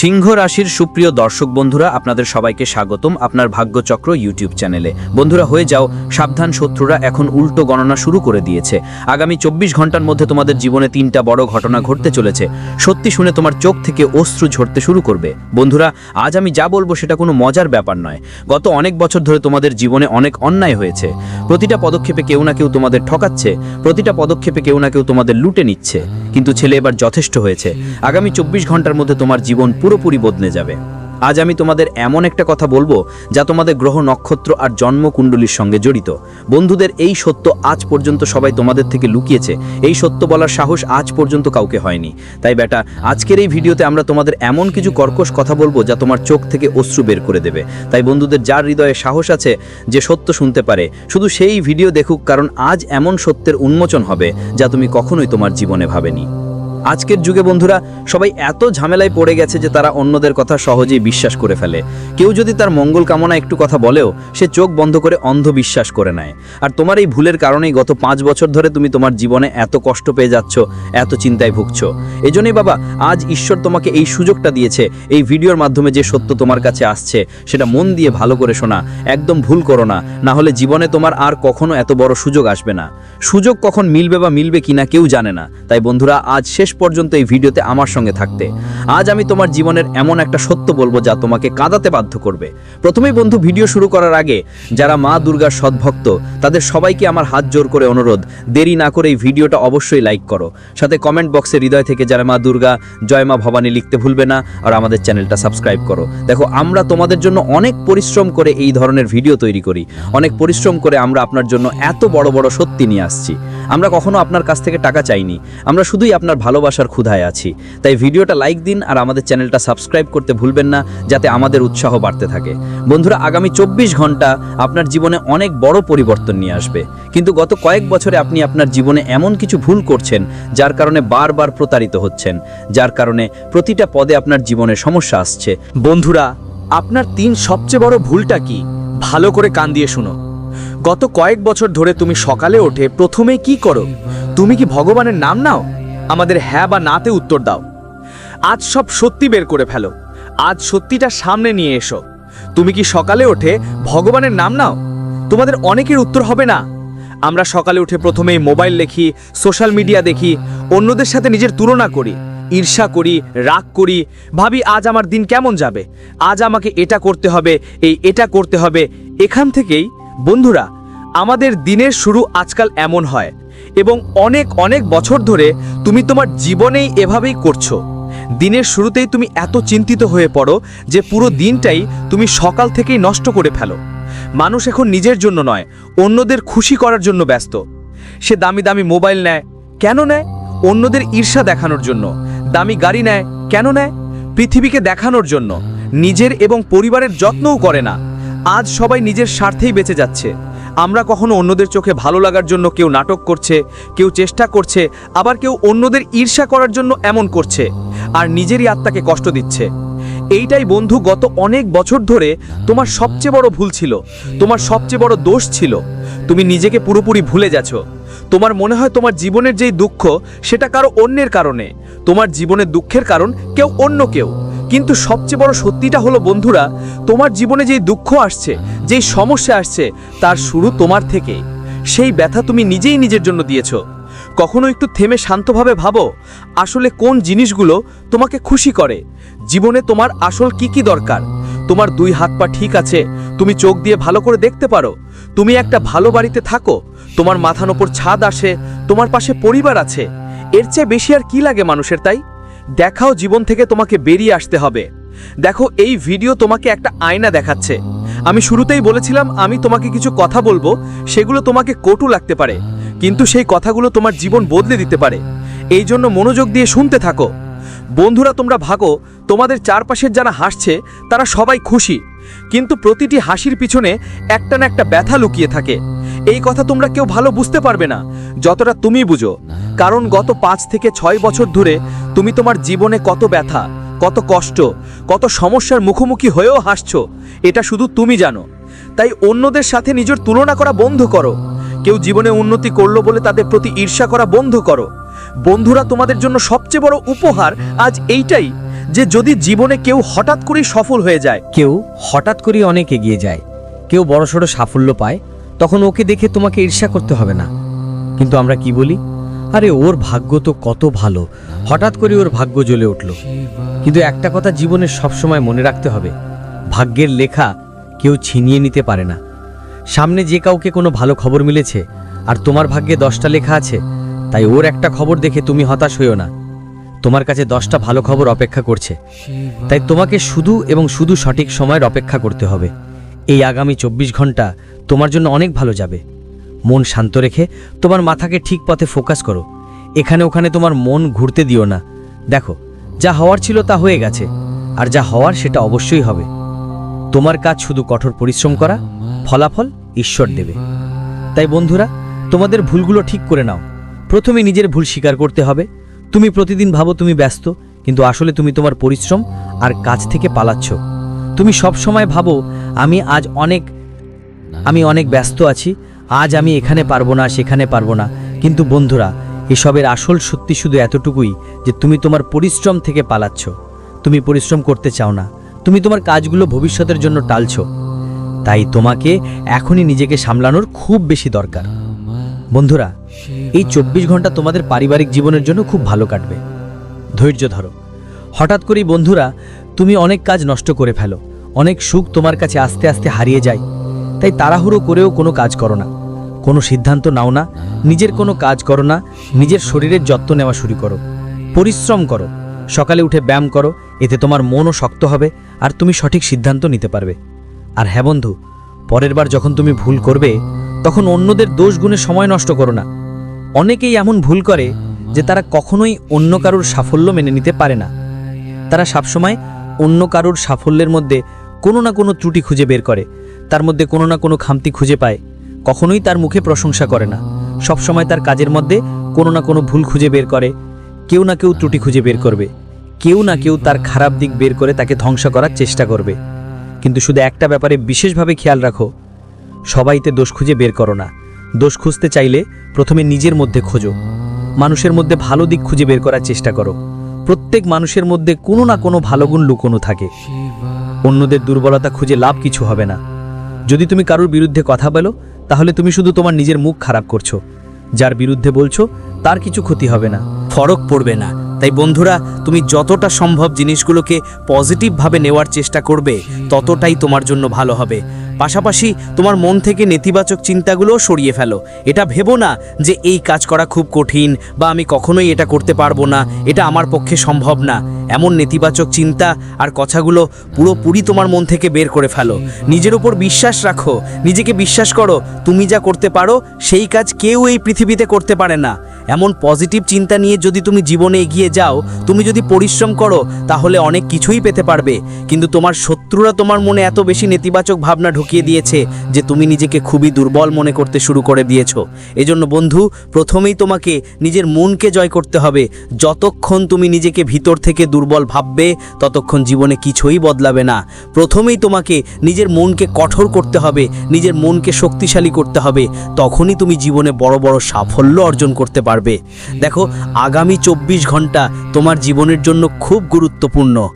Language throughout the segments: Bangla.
সিংহ রাশির সুপ্রিয় দর্শক বন্ধুরা, আপনাদের সবাইকে স্বাগতম আপনার ভাগ্যচক্র ইউটিউব চ্যানেলে। বন্ধুরা, হয়ে যাও, সাবধান শত্রুরা এখন উল্টো গণনা শুরু করে দিয়েছে। আগামী চব্বিশ ঘণ্টার মধ্যে তোমাদের জীবনে তিনটা বড় ঘটনা ঘটতে চলেছে। সত্যি শুনে তোমার চোখ থেকে অশ্রু ঝরতে শুরু করবে। বন্ধুরা, আজ আমি যা বলব সেটা কোনো মজার ব্যাপার নয়। গত অনেক বছর ধরে তোমাদের জীবনে অনেক অন্যায় হয়েছে। প্রতিটা পদক্ষেপে কেউ না কেউ তোমাদের ঠকাচ্ছে, প্রতিটা পদক্ষেপে কেউ না কেউ তোমাদের লুটে নিচ্ছে। কিন্তু ছেলে এবার যথেষ্ট হয়েছে। আগামী চব্বিশ ঘণ্টার মধ্যে তোমার জীবন পুরোপুরি বদলে যাবে। আজ আমি তোমাদের এমন একটা কথা বলব যা তোমাদের গ্রহ নক্ষত্র আর জন্মকুণ্ডলীর সঙ্গে জড়িত। বন্ধুদের এই সত্য আজ পর্যন্ত সবাই তোমাদের থেকে লুকিয়েছে। এই সত্য বলার সাহস আজ পর্যন্ত কাউকে হয়নি। তাই বেটা আজকের এই ভিডিওতে আমরা তোমাদের এমন কিছু কর্কশ কথা বলব যা তোমার চোখ থেকে অশ্রু বের করে দেবে। তাই বন্ধুদের যার হৃদয়ে সাহস আছে যে সত্য শুনতে পারে, শুধু সেই ভিডিও দেখুক কারণ আজ এমন সত্যের উন্মোচন হবে যা তুমি কখনোই তোমার জীবনে ভাবেনি। আজকের যুগে বন্ধুরা, সবাই এত ঝামেলায় পড়ে গেছে যে তারা অন্যদের কথা সহজেই বিশ্বাস করে ফেলে। কেউ যদি তার মঙ্গল কামনা একটু কথা বলেও, সে চোখ বন্ধ করে অন্ধ বিশ্বাস করে নেয়। আর তোমার এই ভুলের কারণেই গত পাঁচ বছর ধরে তুমি তোমার জীবনে এত কষ্ট পেয়ে যাচ্ছ, এত চিন্তায় ভুগছ। এজন্যই বাবা, আজ ঈশ্বর তোমাকে এই সুযোগটা দিয়েছে, এই ভিডিওর মাধ্যমে যে সত্য তোমার কাছে আসছে, সেটা মন দিয়ে ভালো করে শোনা। একদম ভুল করো না না হলে জীবনে তোমার আর কখনো এত বড় সুযোগ আসবে না। সুযোগ কখন মিলবে বা মিলবে কিনা কেউ জানে না। তাই বন্ধুরা, আজ শেষ পর্যন্ত এই ভিডিওতে আমার সঙ্গে থাকতে। আজ আমি তোমার জীবনের এমন একটা সত্য বলব যা তোমাকে কাঁদাতে বাধ্য করবে। প্রথমেই বন্ধু, ভিডিও শুরু করার আগে যারা মা দুর্গার সদ্ভক্ত তাদের সবাইকে আমার হাত জোর করে অনুরোধ, দেরি না করে এই ভিডিওটা অবশ্যই লাইক করো। সাথে কমেন্ট বক্সে হৃদয় থেকে যারা মা দুর্গা, জয় মা ভবানী লিখতে ভুলবে না আর আমাদের চ্যানেলটা সাবস্ক্রাইব করো। দেখো, আমরা তোমাদের জন্য অনেক পরিশ্রম করে এই ধরনের ভিডিও তৈরি করি। অনেক পরিশ্রম করে আমরা আপনার জন্য এত বড় বড় সত্যি নিয়ে আসছি। আমরা কখনো আপনার কাছ থেকে টাকা চাইনি। আমরা শুধুই আপনার ভালোবাসার ক্ষুধায় আছি। তাই ভিডিওটা লাইক দিন আর আমাদের চ্যানেলটা সাবস্ক্রাইব করতে ভুলবেন না, যাতে আমাদের উৎসাহ বাড়তে থাকে। বন্ধুরা, আগামী চব্বিশ ঘণ্টা আপনার জীবনে অনেক বড় পরিবর্তন নিয়ে আসবে। কিন্তু গত কয়েক বছরে আপনি আপনার জীবনে এমন কিছু ভুল করছেন, যার কারণে বারবার প্রতারিত হচ্ছেন, যার কারণে প্রতিটা পদে আপনার জীবনে সমস্যা আসছে। বন্ধুরা, আপনার তিন সবচেয়ে বড় ভুলটা কি? ভালো করে কান দিয়ে শুনো। গত কয়েক বছর ধরে তুমি সকালে ওঠে প্রথমে কি করো? তুমি কি ভগবানের নাম নাও? আমাদের হ্যাঁ বা নাতে উত্তর দাও। আজ সব সত্যি বের করে ফেলো। আজ সত্যিটা সামনে নিয়ে এসো। তুমি কি সকালে ওঠে ভগবানের নাম নাও? তোমাদের অনেকের উত্তর হবে না। আমরা সকালে উঠে প্রথমেই মোবাইল দেখি, সোশ্যাল মিডিয়া দেখি, অন্যদের সাথে নিজের তুলনা করি, ঈর্ষা করি, রাগ করি, ভাবি আজ আমার দিন কেমন যাবে? আজ আমাকে এটা করতে হবে, এই এটা করতে হবে। এখান থেকেই, বন্ধুরা, আমাদের দিনের শুরু আজকাল এমন হয়। এবং অনেক অনেক বছর ধরে তুমি তোমার জীবনেই এভাবেই করছ। দিনের শুরুতেই তুমি এত চিন্তিত হয়ে পড়ো যে পুরো দিনটাই তুমি সকাল থেকেই নষ্ট করে ফেলো। মানুষ এখন নিজের জন্য নয়, অন্যদের খুশি করার জন্য ব্যস্ত। সে দামি দামি মোবাইল নেয়, কেন নেয়? অন্যদের ঈর্ষা দেখানোর জন্য। দামি গাড়ি নেয়, কেন নেয়? পৃথিবীকে দেখানোর জন্য। নিজের এবং পরিবারের যত্নও করে না। আজ সবাই নিজের স্বার্থেই বেঁচে যাচ্ছে। আমরা কখনো অন্যদের চোখে ভালো লাগার জন্য কেউ নাটক করছে, কেউ চেষ্টা করছে, আবার কেউ অন্যদের ঈর্ষা করার জন্য এমন করছে, আর নিজেরই আত্মাকে কষ্ট দিচ্ছে। এইটাই বন্ধু, গত অনেক বছর ধরে তোমার সবচেয়ে বড় ভুল ছিল, তোমার সবচেয়ে বড় দোষ ছিল, তুমি নিজেকে পুরোপুরি ভুলে যাচ্ছ। তোমার মনে হয় তোমার জীবনের যেই দুঃখ, সেটা কারও অন্যের কারণে, তোমার জীবনের দুঃখের কারণ কেউ অন্য কেউ। কিন্তু সবচেয়ে বড় সত্যিটা হলো, বন্ধুরা, তোমার জীবনে যেই দুঃখ আসছে, যেই সমস্যা আসছে, তার শুরু তোমার থেকে। সেই ব্যথা তুমি নিজেই নিজের জন্য দিয়েছ। কখনো একটু থেমে শান্তভাবে ভাবো, আসলে কোন জিনিসগুলো তোমাকে খুশি করে। জীবনে তোমার আসল কি কি দরকার? তোমার দুই হাত পা ঠিক আছে, তুমি চোখ দিয়ে ভালো করে দেখতে পারো। তুমি একটা ভালো বাড়িতে থাকো, তোমার মাথার ওপর ছাদ আসে, তোমার পাশে পরিবার আছে। এর চেয়ে বেশি আর কি লাগে মানুষের, তাই? দেখাও জীবন থেকে তোমাকে বেরিয়ে আসতে হবে। দেখো, এই ভিডিও তোমাকে একটা আয়না দেখাচ্ছে। আমি শুরুতেই বলেছিলাম, আমি তোমাকে কিছু কথা বলব, সেগুলো তোমাকে কটু লাগতে পারে। কিন্তু সেই কথাগুলো তোমার জীবন বদলে দিতে পারে। এই জন্য মনোযোগ দিয়ে শুনতে থাকো। বন্ধুরা, তোমরা ভাগো, তোমাদের চারপাশের যারা হাসছে, তারা সবাই খুশি। কিন্তু প্রতিটি হাসির পিছনে একটা না একটা ব্যথা লুকিয়ে থাকে। এই কথা তোমরা কেউ ভালো বুঝতে পারবে না, যতটা তুমি বুঝো। কারণ গত পাঁচ থেকে ছয় বছর ধরে তুমি তোমার জীবনে কত ব্যথা, কত কষ্ট, কত সমস্যার মুখোমুখি হয়েও হাসছো, এটা শুধু তুমি জানো। তাই অন্যদের সাথে নিজের তুলনা করা বন্ধ করো। কেউ জীবনে উন্নতি করল বলে তাদের প্রতি ঈর্ষা করা বন্ধ করো। বন্ধুরা তোমাদের জন্য সবচেয়ে বড় উপহার আজ এইটাই, যে যদি জীবনে কেউ হঠাৎ করেই সফল হয়ে যায়, কেউ হঠাৎ করেই অনেক এগিয়ে যায়, কেউ বড়সড় সাফল্য পায়, তখন ওকে দেখে তোমাকে ঈর্ষা করতে হবে না। কিন্তু আমরা কি বলি? আরে, ওর ভাগ্য তো কত ভালো হঠাৎ করে ওর ভাগ্য জ্বলে উঠল। কিন্তু একটা কথা জীবনে সবসময় মনে রাখতে হবে, ভাগ্যের লেখা কেউ ছিনিয়ে নিতে পারে না। সামনে যে কাউকে কোনো ভালো খবর মিলেছে, আর তোমার ভাগ্যে দশটা লেখা আছে, তাই ওর একটা খবর দেখে তুমি হতাশ হইও না। তোমার কাছে দশটা ভালো খবর অপেক্ষা করছে, তাই তোমাকে শুধু এবং শুধু সঠিক সময়ের অপেক্ষা করতে হবে। এই আগামী চব্বিশ ঘণ্টা তোমার জন্য অনেক ভালো যাবে। মন শান্ত রেখে তোমার মাথাকে ঠিক পথে ফোকাস করো। এখানে ওখানে তোমার মন ঘুরতে দিও না। দেখো, যা হওয়ার ছিল তা হয়ে গেছে, আর যা হওয়ার সেটা অবশ্যই হবে। তোমার কাজ শুধু কঠোর পরিশ্রম করা, ফলাফল ঈশ্বর দেবে। তাই বন্ধুরা, তোমাদের ভুলগুলো ঠিক করে নাও। প্রথমে নিজের ভুল স্বীকার করতে হবে। তুমি প্রতিদিন ভাবো তুমি ব্যস্ত, কিন্তু আসলে তুমি তোমার পরিশ্রম আর কাজ থেকে পালাচ্ছ। তুমি সব সময় ভাবো, আমি আজ অনেক, আমি অনেক ব্যস্ত আছি, আজ আমি এখানে পারব না, সেখানে পারব না। কিন্তু বন্ধুরা এসবের আসল সত্যি শুধু এতটুকুই যে তুমি তোমার পরিশ্রম থেকে পালাচ্ছ। তুমি পরিশ্রম করতে চাও না। তুমি তোমার কাজগুলো ভবিষ্যতের জন্য টালছ। তাই তোমাকে এখনই নিজেকে সামলানোর খুব বেশি দরকার। বন্ধুরা, এই চব্বিশ ঘণ্টা তোমাদের পারিবারিক জীবনের জন্য খুব ভালো কাটবে। ধৈর্য ধরো। হঠাৎ করেই বন্ধুরা, তুমি অনেক কাজ নষ্ট করে ফেলো। অনেক সুখ তোমার কাছে আস্তে আস্তে হারিয়ে যায়। তাই তাড়াহুড়ো করেও কোনো কাজ করো না। কোনো সিদ্ধান্ত নাও না, নিজের কোনো কাজ করো না, নিজের শরীরের যত্ন নেওয়া শুরু করো। পরিশ্রম করো, সকালে উঠে ব্যায়াম করো, এতে তোমার মনও শক্ত হবে আর তুমি সঠিক সিদ্ধান্ত নিতে পারবে। আর হ্যাঁ বন্ধু, পরের বার যখন তুমি ভুল করবে, তখন অন্যদের দোষ গুণে সময় নষ্ট করো না। অনেকেই এমন ভুল করে যে তারা কখনোই অন্য কারুর সাফল্য মেনে নিতে পারে না। তারা সবসময় অন্য কারুর সাফল্যের মধ্যে কোনো না কোনো ত্রুটি খুঁজে বের করে, তার মধ্যে কোনো না কোনো খামতি খুঁজে পায়। কখনোই তার মুখে প্রশংসা করে না। সবসময় তার কাজের মধ্যে কোনো না কোনো ভুল খুঁজে বের করে, কেউ না কেউ ত্রুটি খুঁজে বের করবে, কেউ না কেউ তার খারাপ দিক বের করে তাকে ধ্বংস করার চেষ্টা করবে। কিন্তু শুধু একটা ব্যাপারে বিশেষভাবে খেয়াল রাখো, সবাইতে দোষ খুঁজে বের করো না। দোষ খুঁজতে চাইলে প্রথমে নিজের মধ্যে খোঁজো। মানুষের মধ্যে ভালো দিক খুঁজে বের করার চেষ্টা করো। প্রত্যেক মানুষের মধ্যে কোনো না কোনো ভালো গুণ লুকোনো থাকে। অন্যদের দুর্বলতা খুঁজে লাভ কিছু হবে না। যদি তুমি কারোর বিরুদ্ধে কথা বলো তাহলে তুমি শুধু তোমার নিজের মুখ খারাপ করছ। যার বিরুদ্ধে বলছো, তার কিছু ক্ষতি হবে না, ফরক পড়বে না। তাই বন্ধুরা, তুমি যতটা সম্ভব জিনিসগুলোকে পজিটিভভাবে নেওয়ার চেষ্টা করবে, ততটাই তোমার জন্য ভালো হবে। পাশাপাশি তোমার মন থেকে নেতিবাচক চিন্তাগুলোও সরিয়ে ফেলো। এটা ভেবো না যে এই কাজ করা খুব কঠিন বা আমি কখনোই এটা করতে পারব না। এটা আমার পক্ষে সম্ভব না। এমন নেতিবাচক চিন্তা আর কথাগুলো পুরোপুরি তোমার মন থেকে বের করে ফেলো। নিজের উপর বিশ্বাস রাখো। নিজেকে বিশ্বাস করো, তুমি যা করতে পারো, সেই কাজ কেউ এই পৃথিবীতে করতে পারে না। এমন পজিটিভ চিন্তা নিয়ে যদি তুমি জীবনে এগিয়ে যাও, তুমি যদি পরিশ্রম করো, তাহলে অনেক কিছুই পেতে পারবে। কিন্তু তোমার শত্রুরা তোমার মনে এত বেশি নেতিবাচক ভাবনা ঢুকিয়ে দিয়েছে যে তুমি নিজেকে খুবই দুর্বল মনে করতে শুরু করে দিয়েছ। এজন্য বন্ধু, প্রথমেই তোমাকে নিজের মনকে জয় করতে হবে। যতক্ষণ তুমি নিজেকে ভিতর থেকে দুর্বল ভাববে, ততক্ষণ জীবনে কিছুই বদলাবে না। প্রথমেই তোমাকে নিজের মনকে কঠোর করতে হবে, নিজের মনকে শক্তিশালী করতে হবে। তখনই তুমি জীবনে বড় বড় সাফল্য অর্জন করতে পারবে। দেখো, আগামী চব্বিশ ঘণ্টা তোমার জীবনের জন্য খুব গুরুত্বপূর্ণ।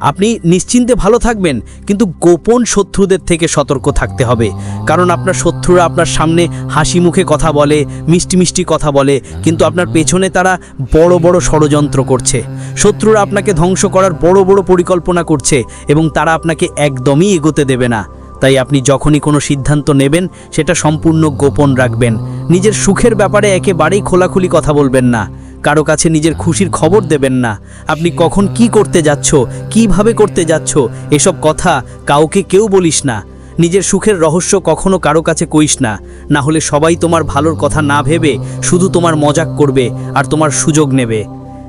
আপনি নিশ্চিন্তে ভালো থাকবেন, কিন্তু গোপন শত্রুদের থেকে সতর্ক থাকতে হবে। কারণ আপনার শত্রুরা আপনার সামনে হাসি মুখে কথা বলে, মিষ্টি মিষ্টি কথা বলে, কিন্তু আপনার পেছনে তারা বড় বড় ষড়যন্ত্র করছে। শত্রুরা আপনাকে ধ্বংস করার বড় বড় পরিকল্পনা করছে এবং তারা আপনাকে একদমই এগোতে দেবে না। তাই আপনি যখনই কোনো সিদ্ধান্ত নেবেন, সেটা সম্পূর্ণ গোপন রাখবেন। নিজের সুখের ব্যাপারে একেবারেই খোলাখুলি কথা বলবেন না। কারও কাছে নিজের খুশির খবর দেবেন না। আপনি কখন কি করতে যাচ্ছ, কীভাবে করতে যাচ্ছ, এসব কথা কাউকে কেউ বলিস না। নিজের সুখের রহস্য কখনো কারও কাছে কইস না। না হলে সবাই তোমার ভালোর কথা না ভেবে শুধু তোমার মজাক করবে আর তোমার সুযোগ নেবে।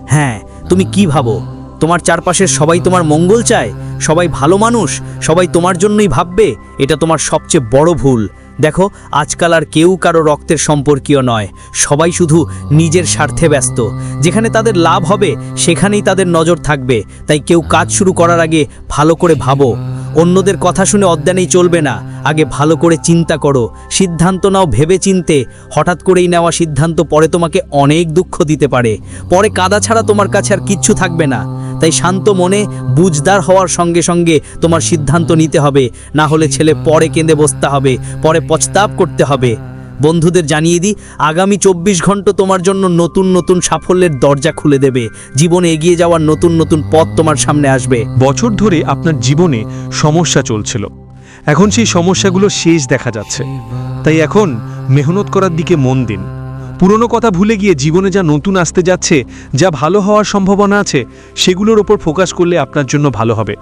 হ্যাঁ তুমি কি ভাবো? তোমার চারপাশের সবাই তোমার মঙ্গল চায়, সবাই ভালো মানুষ, সবাই তোমার জন্যই ভাববে, এটা তোমার সবচেয়ে বড় ভুল। দেখো, আজকাল আর কেউ কারও রক্তের সম্পর্কীয় নয়, সবাই শুধু নিজের স্বার্থে ব্যস্ত। যেখানে তাদের লাভ হবে, সেখানেই তাদের নজর থাকবে। তাই কেউ কাজ শুরু করার আগে ভালো করে ভাবো। অন্যদের কথা শুনে অজ্ঞানেই চলবে না, আগে ভালো করে চিন্তা করো। সিদ্ধান্ত নাও ভেবে চিনতে, হঠাৎ করেই নেওয়া সিদ্ধান্ত পরে তোমাকে অনেক দুঃখ দিতে পারে। পরে কাদা ছাড়া তোমার কাছে আর কিচ্ছু থাকবে না। তাই শান্ত মনে বুঝদার হওয়ার সঙ্গে সঙ্গে তোমার সিদ্ধান্ত নিতে হবে। না হলে ছেলে পরে কেঁদে বসতে হবে, পরে পছতাপ করতে হবে। বন্ধুদের জানিয়ে দিই, আগামী চব্বিশ ঘণ্টা তোমার জন্য নতুন নতুন সাফল্যের দরজা খুলে দেবে। জীবনে এগিয়ে যাওয়ার নতুন নতুন পথ তোমার সামনে আসবে। বছর ধরে আপনার জীবনে সমস্যা চলছিল। এখন সেই সমস্যাগুলো শেষ দেখা যাচ্ছে। তাই এখন মেহনত করার দিকে মন দিন। পুরনো কথা ভুলে গিয়ে জীবনে যা নতুন আসতে যাচ্ছে, যা ভালো হওয়ার সম্ভাবনা আছে, সেগুলোর ওপর ফোকাস করলে আপনার জন্য ভালো হবে।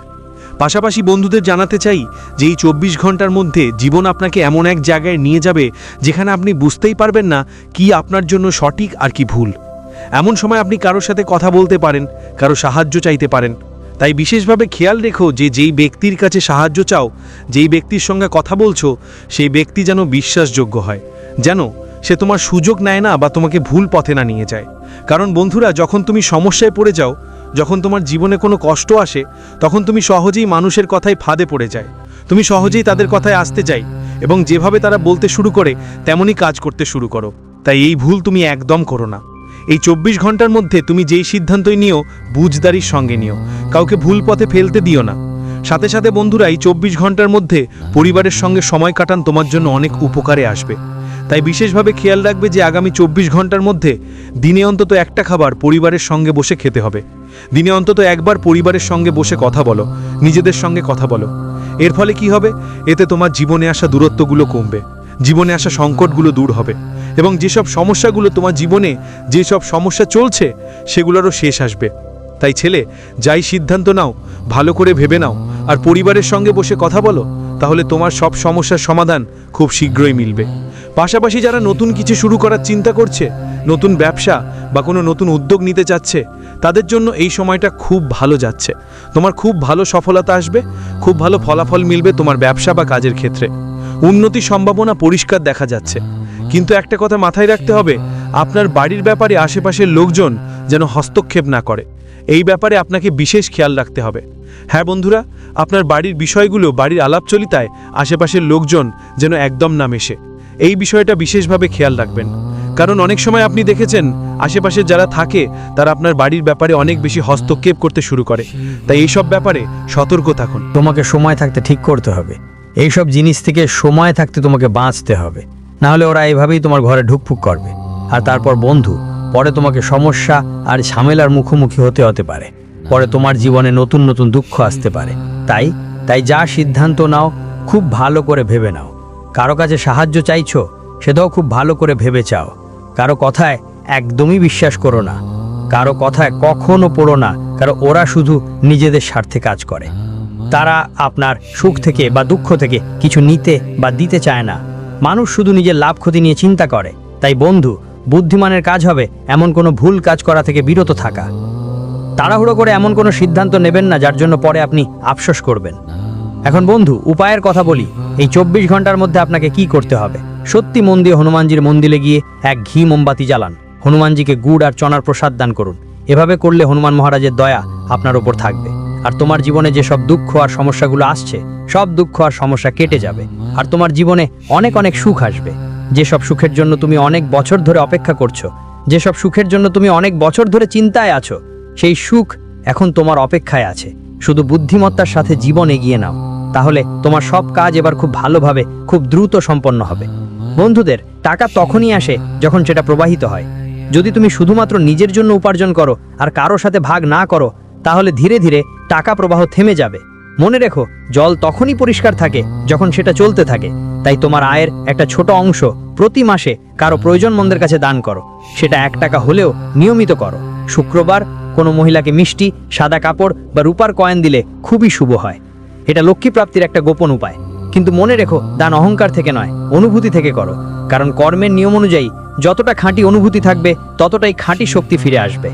পাশাপাশি বন্ধুদের জানাতে চাই যে এই চব্বিশ ঘণ্টার মধ্যে জীবন আপনাকে এমন এক জায়গায় নিয়ে যাবে, যেখানে আপনি বুঝতেই পারবেন না কি আপনার জন্য সঠিক আর কি ভুল। এমন সময় আপনি কারোর সাথে কথা বলতে পারেন, কারও সাহায্য চাইতে পারেন। তাই বিশেষভাবে খেয়াল রেখো যে যেই ব্যক্তির কাছে সাহায্য চাও, যেই ব্যক্তির সঙ্গে কথা বলছো, সেই ব্যক্তি যেন বিশ্বাসযোগ্য হয়। যেন সে তোমার সুযোগ নেয় না বা তোমাকে ভুল পথে না নিয়ে যায়। কারণ বন্ধুরা, যখন তুমি সমস্যায় পড়ে যাও, যখন তোমার জীবনে কোনো কষ্ট আসে, তখন তুমি সহজেই মানুষের কথায় ফাঁদে পড়ে যায়। তুমি সহজেই তাদের কথায় আসতে চাই এবং যেভাবে তারা বলতে শুরু করে, তেমনই কাজ করতে শুরু করো। তাই এই ভুল তুমি একদম করো না। এই চব্বিশ ঘণ্টার মধ্যে তুমি যেই সিদ্ধান্তই নিও, বুঝদারির সঙ্গে নিও। কাউকে ভুল পথে ফেলতে দিও না। সাথে সাথে বন্ধুরা, এই চব্বিশ ঘণ্টার মধ্যে পরিবারের সঙ্গে সময় কাটান তোমার জন্য অনেক উপকারে আসবে। তাই বিশেষভাবে খেয়াল রাখবে যে আগামী চব্বিশ ঘণ্টার মধ্যে দিনে অন্তত একটা খাবার পরিবারের সঙ্গে বসে খেতে হবে। দিনে অন্তত একবার পরিবারের সঙ্গে বসে কথা বলো, নিজেদের সঙ্গে কথা বলো। এর ফলে কি হবে? এতে তোমার জীবনে আসা দূরত্বগুলো কমবে, জীবনে আসা সংকটগুলো দূর হবে এবং যেসব সমস্যাগুলো তোমার জীবনে, যেসব সমস্যা চলছে, সেগুলোরও শেষ আসবে। তাই ছেলে, যাই সিদ্ধান্ত নাও, ভালো করে ভেবে নাও, আর পরিবারের সঙ্গে বসে কথা বলো তাহলে তোমার সব সমস্যার সমাধান খুব শীঘ্রই মিলবে। পাশাপাশি যারা নতুন কিছু শুরু করার চিন্তা করছে, নতুন ব্যবসা বা কোনো নতুন উদ্যোগ নিতে চাচ্ছে, তাদের জন্য এই সময়টা খুব ভালো যাচ্ছে। তোমার খুব ভালো সফলতা আসবে, খুব ভালো ফলাফল মিলবে তোমার ব্যবসা বা কাজের ক্ষেত্রে। উন্নতি সম্ভাবনা পরিষ্কার দেখা যাচ্ছে। কিন্তু একটা কথা মাথায় রাখতে হবে, আপনার বাড়ির ব্যাপারে আশেপাশের লোকজন যেন হস্তক্ষেপ না করে। এই ব্যাপারে আপনাকে বিশেষ খেয়াল রাখতে হবে। হ্যাঁ বন্ধুরা, আপনার বাড়ির বিষয়গুলো বাড়ির আলাপচলিতায় আশেপাশের লোকজন যেন একদম না মেশে। এই বিষয়টা বিশেষভাবে খেয়াল রাখবেন। কারণ অনেক সময় আপনি দেখেছেন, আশেপাশে যারা থাকে, তারা আপনার বাড়ির ব্যাপারে অনেক বেশি হস্তক্ষেপ করতে শুরু করে। তাই এইসব ব্যাপারে সতর্ক থাকুন। তোমাকে সময় থাকতে ঠিক করতে হবে। এইসব জিনিস থেকে সময় থাকতে তোমাকে বাঁচতে হবে। না হলে ওরা এইভাবেই তোমার ঘরে ঢুকফুক করবে। আর তারপর বন্ধু পরে তোমাকে সমস্যা আর ঝামেলার মুখোমুখি হতে হতে পারে। পরে তোমার জীবনে নতুন নতুন দুঃখ আসতে পারে। তাই তাই যা সিদ্ধান্ত নাও, খুব ভালো করে ভেবে নাও। কারও কাছে সাহায্য চাইছো, সেটাও খুব ভালো করে ভেবে চাও। কারও কথায় একদমই বিশ্বাস করো না। কারও কথায় কখনো পড়ো না। কারণ ওরা শুধু নিজেদের স্বার্থে কাজ করে। তারা আপনার সুখ থেকে বা দুঃখ থেকে কিছু নিতে বা দিতে চায় না। মানুষ শুধু নিজের লাভ ক্ষতি নিয়ে চিন্তা করে। তাই বন্ধু বুদ্ধিমানের কাজ হবে, এমন কোনো ভুল কাজ করা থেকে বিরত থাকা। তাড়াহুড়ো করে এমন কোনো সিদ্ধান্ত নেবেন না, যার জন্য পরে আপনি আফসোস করবেন। এখন বন্ধু, উপায়ের কথা বলি, এই চব্বিশ ঘণ্টার মধ্যে আপনাকে কি করতে হবে? সত্যি মন দিয়ে হনুমানজির মন্দিরে গিয়ে এক ঘি মোমবাতি জ্বালান। হনুমানজিকে গুড় আর চনার প্রসাদ দান করুন। এভাবে করলে হনুমান মহারাজের দয়া আপনার ওপর থাকবে। আর তোমার জীবনে যে সব দুঃখ আর সমস্যাগুলো আসছে, সব দুঃখ আর সমস্যা কেটে যাবে। আর তোমার জীবনে অনেক অনেক সুখ আসবে। যেসব সুখের জন্য তুমি অনেক বছর ধরে অপেক্ষা করছ, যেসব সুখের জন্য তুমি অনেক বছর ধরে চিন্তায় আছো, সেই সুখ এখন তোমার অপেক্ষায় আছে। শুধু বুদ্ধিমত্তার সাথে জীবন এগিয়ে নাও, তাহলে তোমার সব কাজ এবার খুব ভালোভাবে, খুব দ্রুত সম্পন্ন হবে। বন্ধুদের, টাকা তখনই আসে যখন সেটা প্রবাহিত হয়। যদি তুমি শুধুমাত্র নিজের জন্য উপার্জন করো আর কারও সাথে ভাগ না করো, তাহলে ধীরে ধীরে টাকা প্রবাহ থেমে যাবে। মনে রেখো, জল তখনই পরিষ্কার থাকে যখন সেটা চলতে থাকে। তাই তোমার আয়ের একটা ছোট অংশ প্রতি মাসে কারও প্রয়োজনমন্দের কাছে দান করো। সেটা এক টাকা হলেও নিয়মিত করো। শুক্রবার কোনো মহিলাকে মিষ্টি, সাদা কাপড় বা রূপার কয়েন দিলে খুবই শুভ হয়। এটা লক্ষ্মী প্রাপ্তির একটা গোপন উপায়। কিন্তু মনে রেখো, দান অহংকার থেকে নয়, অনুভূতি থেকে করো। কারণ কর্মের নিয়ম অনুযায়ী যতটা খাঁটি অনুভূতি থাকবে, ততটাই খাঁটি শক্তি ফিরে আসবে।